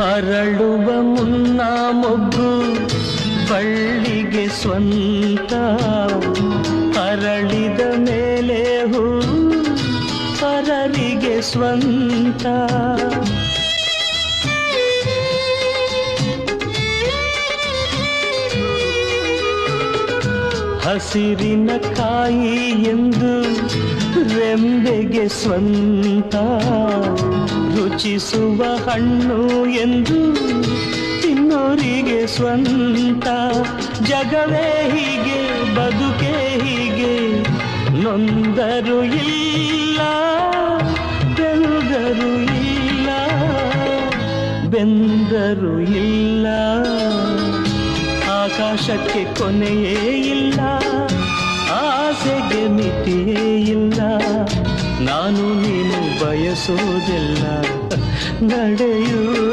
ಅರಳುವ ಮುನ್ನ ಮೊಗ್ಗು ಬಳ್ಳಿಗೆ ಸ್ವಂತ. ಅರಳಿದ ಮೇಲೆ ಹೂ ಪರರಿಗೆ ಸ್ವಂತ. ಹಸಿರಿನ ಕಾಯಿ ಎಂದು ರೆಂಬೆಗೆ ಸ್ವಂತ ರುಚಿಸುವ ಹಣ್ಣು ಎಂದು ತಿನ್ನೋರಿಗೆ ಸ್ವಂತ. ಜಗವೇ ಹೀಗೆ, ಬದುಕೆ ಹೀಗೆ, ನೊಂದರು ಇಲ್ಲ ಬೆಂದರು ಇಲ್ಲ ಬೆಂದರು ಇಲ್ಲ. ಆಕಾಶಕ್ಕೆ ಕೊನೆಯೇ ಇಲ್ಲ, ಆಸೆಗೆ ಮಿತಿಯೇ ಇಲ್ಲ. ನಾನು ನೀನು ಬಯಸೋದೆಲ್ಲ ನಡೆಯುವುದೇ